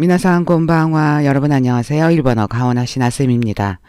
미나상 곤방와 여러분 안녕하세요. 일본어 가오나 시 나쌤입니다.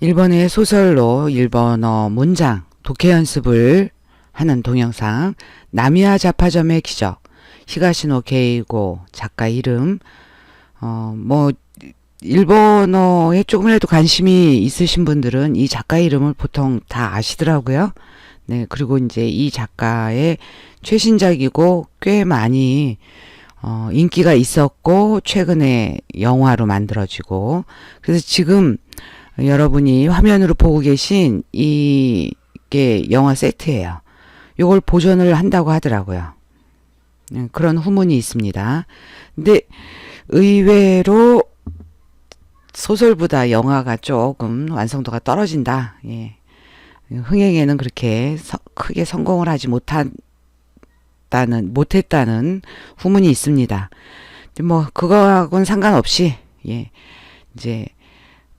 일본의 소설로 일본어 문장 독해 연습을 하는 동영상 나미야 자파점의 기적 히가시노 게이고 작가 이름 어 뭐 일본어에 조금이라도 관심이 있으신 분들은 이 작가 이름을 보통 다 아시더라고요. 네, 그리고 이제 이 작가의 최신작이고 꽤 많이 어, 인기가 있었고 최근에 영화로 만들어지고 그래서 지금 여러분이 화면으로 보고 계신 이게 영화 세트예요. 요걸 보존을 한다고 하더라고요. 네, 그런 후문이 있습니다. 근데 의외로 소설보다 영화가 조금 완성도가 떨어진다. 예. 흥행에는 그렇게 서, 크게 성공을 하지 못한 못 했다는 못했다는 후문이 있습니다. 뭐 그거하고는 상관없이 예 이제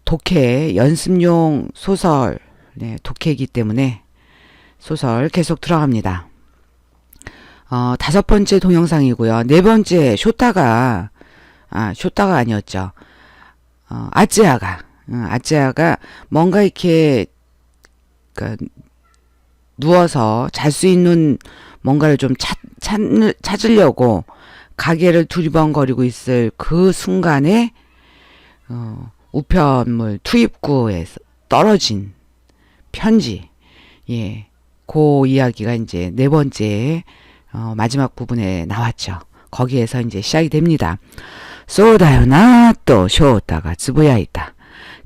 독해 연습용 소설 네, 독해이기 때문에 소설 계속 들어갑니다. 어, 다섯 번째 동영상이고요. 네 번째 쇼타가 아 쇼타가 아니었죠. 어, 아찌아가 어, 아찌아가 뭔가 이렇게 그 누워서 잘 수 있는 뭔가를 좀 찾, 찾, 찾으려고 가게를 두리번거리고 있을 그 순간에 어, 우편물 투입구에서 떨어진 편지 예, 그 이야기가 이제 네 번째 어, 마지막 부분에 나왔죠. 거기에서 이제 시작이 됩니다. そうだよなと翔太がつぶやいた。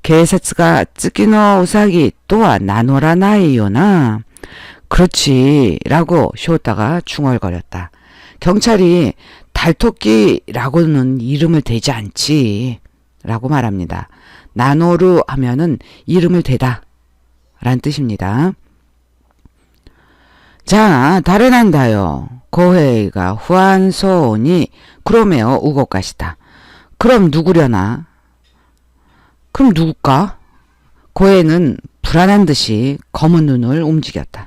警察が月のうさぎとは名乗らないよな。 그렇지. 라고 쇼타가 중얼거렸다. 경찰이 달토끼라고는 이름을 대지 않지. 라고 말합니다. 나노루 하면은 이름을 대다. 라는 뜻입니다. 자, 다른 한다요. 고해가 후안소니 그러메요 우고가시다. 그럼 누구려나? 그럼 누굴까? 고해는 불안한 듯이 검은 눈을 움직였다.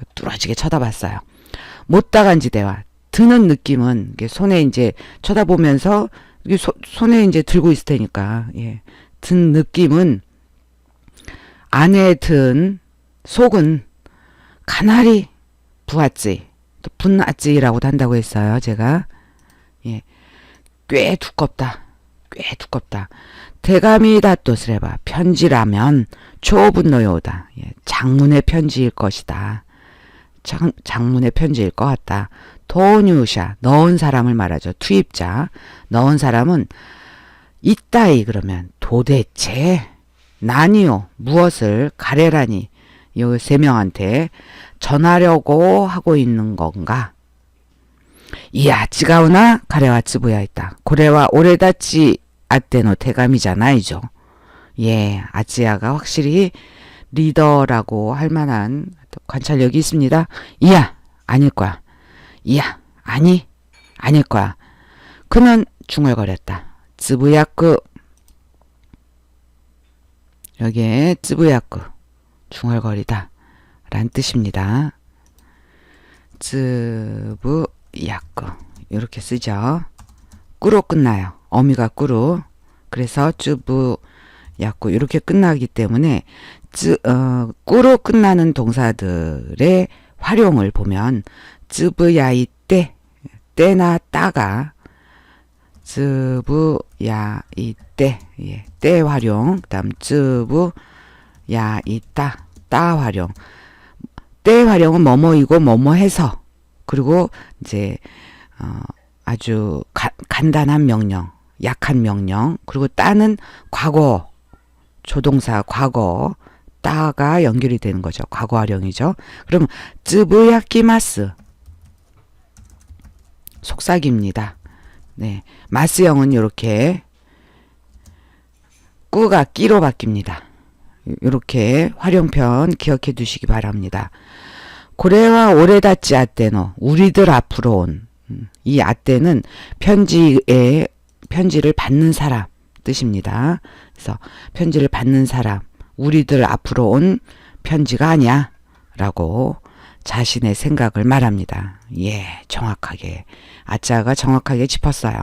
그 뚫어지게 쳐다봤어요. 못 다간 지대와 드는 느낌은 손에 이제 쳐다보면서 소, 손에 이제 들고 있을 테니까 예. 든 느낌은 안에 든 속은 가나리 부았지 또 분았지라고도 한다고 했어요 제가 예. 꽤 두껍다 꽤 두껍다 대감이 다또스레바 편지라면 초분노요다 예. 장문의 편지일 것이다 장, 장문의 편지일 것 같다. 도뉴샤 넣은 사람을 말하죠. 투입자 넣은 사람은 이따이 그러면 도대체 나니요 무엇을 가래라니 이세 명한테 전하려고 하고 있는 건가? 이야 지가우나 가래와 츠부야 있다. 고래와 오래다치 아떼노 대감이잖아 이죠. 예, 아찌야가 확실히 리더라고 할 만한 관찰력이 있습니다. 이야, 아닐 거야. 이야, 아니, 아닐 거야. 그는 중얼거렸다. 쯔부야쿠. 여기에 쯔부야쿠. 중얼거리다. 란 뜻입니다. 쯔부야쿠. 이렇게 쓰죠. 꾸로 끝나요. 어미가 꾸로. 그래서 쯔부 야구 이렇게 끝나기 때문에 쯔, 어, 꾸로 끝나는 동사들의 활용을 보면 쯔브야이 때 때나 따가 쯔브야이 때 예, 때 활용 그다음 쯔브야 이 따, 따 활용. 때 활용은 뭐뭐이고 뭐뭐해서 그리고 이제 어, 아주 가, 간단한 명령 약한 명령 그리고 따는 과거 조동사 과거 따가 연결이 되는 거죠. 과거 활용이죠. 그럼 쯔부야키마스 속삭입니다. 네. 마스형은 이렇게 꾸가 끼로 바뀝니다. 이렇게 활용편 기억해 두시기 바랍니다. 고래와 오래 닿지 아떼노 우리들 앞으로 온 이 아떼는 편지에 편지를 받는 사람 뜻입니다. 그래서 편지를 받는 사람 우리들 앞으로 온 편지가 아니야 라고 자신의 생각을 말합니다. 예, 정확하게 아짜가 정확하게 짚었어요.